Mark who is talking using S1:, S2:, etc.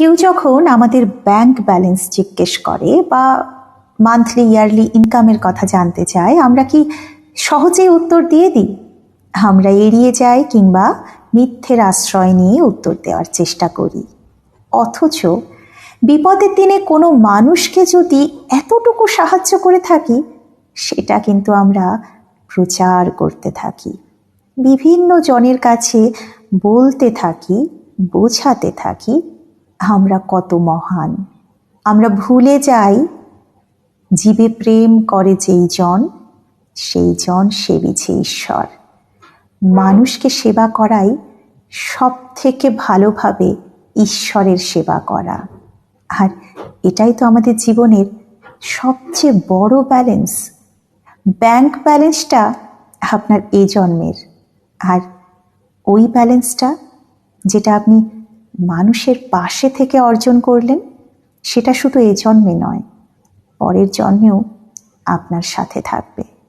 S1: কেউ যখন আমাদের ব্যাংক ব্যালেন্স জিজ্ঞেস করে বা মান্থলি ইয়ারলি ইনকামের কথা জানতে চায়, আমরা কি সহজেই উত্তর দিয়ে দিই? আমরা এড়িয়ে যাই কিংবা মিথ্যের আশ্রয় নিয়ে উত্তর দেওয়ার চেষ্টা করি। অথচ বিপদের দিনে কোনো মানুষকে যদি এতটুকু সাহায্য করে থাকি, সেটা কিন্তু আমরা প্রচার করতে থাকি। বিভিন্ন জনের কাছে বলতে থাকি, বোঝাতে থাকি আমরা কত মহান। আমরা ভুলে যাই, জীবে প্রেম করে যেই জন, সেই জন সেবিছে ঈশ্বর। মানুষকে সেবা করাই সব থেকে ভালোভাবে ঈশ্বরের সেবা করা। আর এটাই তো আমাদের জীবনের সবচেয়ে বড় ব্যালেন্স ব্যাংক ব্যালেন্সটা আপনার এই জন্মের। আর ওই ব্যালেন্সটা যেটা আপনি মানুষের পাশে থেকে অর্জন করলেন, সেটা শুধু এই জন্মে নয়, পরের জন্মেও আপনার সাথে থাকবে।